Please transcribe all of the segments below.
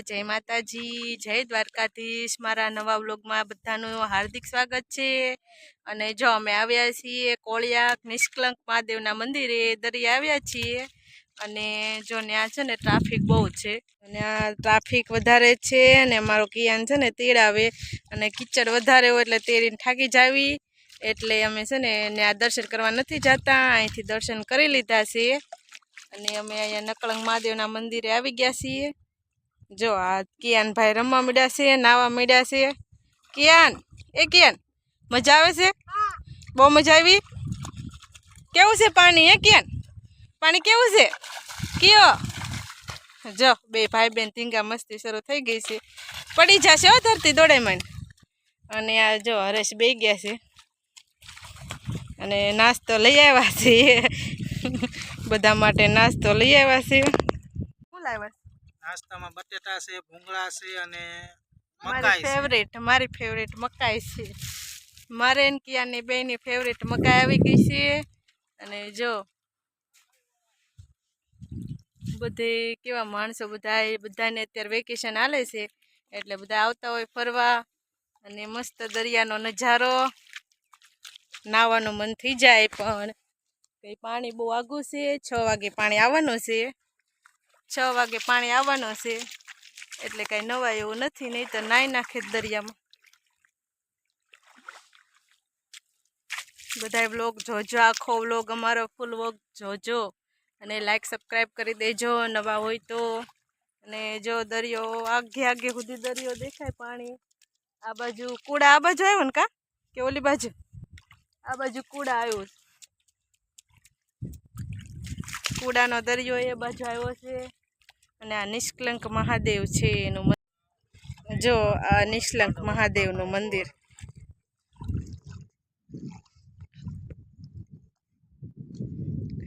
જય માતાજી, જય દ્વારકાધીશ. મારા નવા વ્લોગમાં બધાનું હાર્દિક સ્વાગત છે. અને જો અમે આવ્યા છીએ કોળિયાક નિષ્કલંક મહાદેવના મંદિરે, દરિયા આવ્યા છીએ. અને જો ત્યાં છે ને ટ્રાફિક બહુ છે. અને આ ટ્રાફિક વધારે છે અને અમારો કિયાન છે ને તેડ આવે અને કિચડ વધારે હોય એટલે તેડીને થાકી જાવી. એટલે અમે છે ને ત્યાં દર્શન કરવા નથી જતા. અહીંથી દર્શન કરી લીધા છે. અને અમે અહીંયા નકળંગ મહાદેવના મંદિરે આવી ગયા છીએ. જો આ કિયાન ભાઈ રમવા મળ્યા છે, નાવા મળ્યા છે. કિયાન, એ કિયાન, મજા આવે છે? બહુ મજા આવી? કેવું છે પાણી હે કિયાન? પાણી કેવું છે? કયો? જો, બે ભાઈ બેન ધીંગા મસ્તી શરૂ થઈ ગઈ છે. પડી જશે હો ધરતી દોડે મને. અને આ જો હરેશ બે ગયા છે. અને નાસ્તો લઈ આવ્યા છે. બધા માટે નાસ્તો લઈ આવ્યા છે. શું લાવ્યા? નાસ્તામાં બટેટા છે ભૂંગળા છે અને મારી ફેવરેટ મારી ફેવરેટ મકાઈ છે. મારે ને કિયાની બેની ફેવરેટ મકાઈ આવી ગઈ છે. અને જો બધે કેવા માણસો બધા બધાને અત્યારે વેકેશન હાલે છે. એટલે બધા આવતા હોય ફરવા અને મસ્ત દરિયાનો નજારો. નાવાનું મન થઈ જાય પણ કંઈ પાણી બહુ આઘું છે છ વાગે પાણી આવવાનું છે. છ વાગે પાણી આવવાનું છે. એટલે કાંઈ નવાય એવું નથી, નહીં તો નાઈ નાખે દરિયામાં. બધાય વ્લોગ જોજો, આખો વ્લોગ અમારો ફૂલ વ્લોગ જોજો. અને લાઈક સબસ્ક્રાઈબ કરી દેજો, નવા હોય તો. અને જો દરિયો, આગે આગે સુધી દરિયો દેખાય પાણી. આ બાજુ કુડા, આ બાજુ આવ્યો ને કા? કે ઓલી બાજુ? આ બાજુ કુડા આવ્યું. કુડાનો દરિયો એ બાજુ આવ્યો છે. અને આ નિષ્કલંક મહાદેવ છે એનું જો આ નિષ્કલંક મહાદેવનું મંદિર.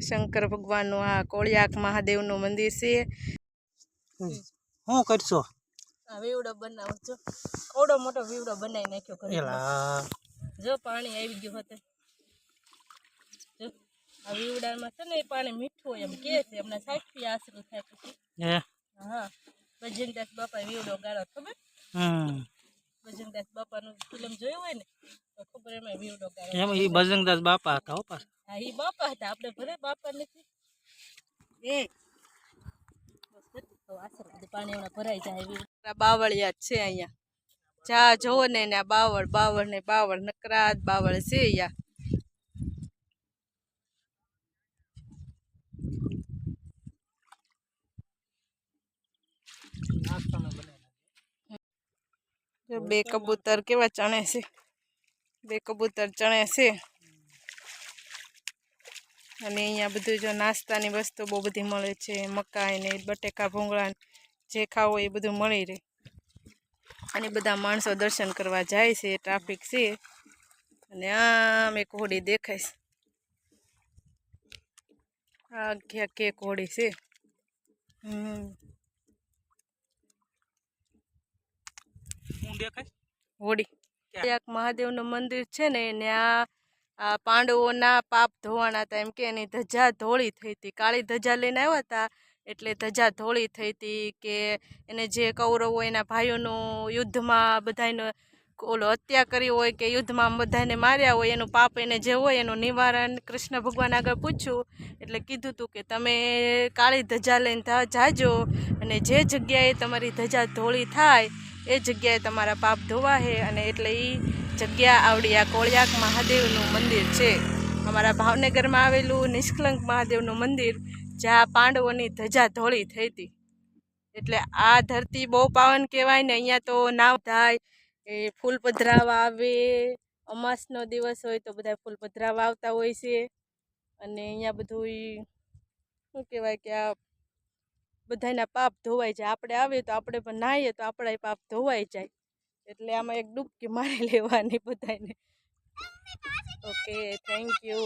શંકર ભગવાનનું આ કોળિયાક મહાદેવનું મંદિર છે. શું કરશો? આ વીવડો બનાવો છો. ઓડો મોટો વીવડો બનાવી નાખ્યો જો પાણી આવી ગયું હતું. આ વીવડામાં છે ને એ પાણી મીઠું હોય એમ કે છે. હમણાં સાચી આશરો થાય પછી હે? હા બજરંગદાસ બાપા વીવડો ગાળો ખબર? હમ. બજરંગદાસ બાપાનું ફિલ્મ જોયું હોય ને તો ખબર એમાં વીવડો ગાળો એમ એ બજરંગદાસ બાપા હતા હો પાછા. હા એ બાપા હતા. આપણે ભલે બાપા નથી. એ. પાણી ભરાઈ જાય બાવળિયા છે અહીંયા. જા જોવો ને બાવળ બાવળ ને બાવળ નકરાત બાવળ છે અહીંયા. જો બે કબૂતર કેવા ચણે છે? બે કબૂતર ચણે છે. અને અહીંયા બધું જો નાસ્તાની વસ્તુ બહુ બધી મળે છે. મકાઈ ને બટેકા ભૂંગળા જે ખાવો એ બધું મળી રહે. અને બધા માણસો દર્શન કરવા જાય છે. ટ્રાફિક છે. અને આમ એક હોડી દેખાય છે. આ ક્યાં કેક હોડી છે. હમ. દેખાય? હોડી એક મહાદેવનું મંદિર છે ને ત્યાં આ પાંડવોના પાપ ધોવાના હતા. એમ કે એની ધજા ધોળી થઈ હતી. કાળી ધજા લઈને આવ્યા હતા એટલે ધજા ધોળી થઈ હતી કે એને જે કૌરવો એના ભાઈઓનું યુદ્ધમાં બધાને ઓલો હત્યા કરી હોય કે યુદ્ધમાં બધાને માર્યા હોય એનું પાપ એને જે હોય એનું નિવારણ કૃષ્ણ ભગવાન આગળ પૂછ્યું. એટલે કીધું હતું કે તમે કાળી ધજા લઈને જાજો અને જે જગ્યાએ તમારી ધજા ધોળી થાય એ જગ્યાએ તમારા પાપ ધોવા છે અને એટલે એ જગ્યા આવડી આ કોળિયાક મહાદેવનું મંદિર છે. અમારા ભાવનગરમાં આવેલું નિષ્કલંક મહાદેવનું મંદિર, જ્યાં પાંડવોની ધજા ધોળી થઈ હતી. એટલે આ ધરતી બહુ પાવન કહેવાય ને, અહીંયા તો નાવ થાય એ ફૂલ પધરાવા આવે, અમાસનો દિવસ હોય તો બધા ફૂલ પધરાવા આવતા હોય છે. અને અહીંયા બધું શું કહેવાય કે આ બધાના પાપ ધોવાઈ જાય. આપણે આવીએ તો આપણે પણ નાહીએ તો આપણા પાપ ધોવાઈ જાય. એટલે આમાં એક ડૂબકી મારી લેવાની બધાને ઓકે થેન્ક યુ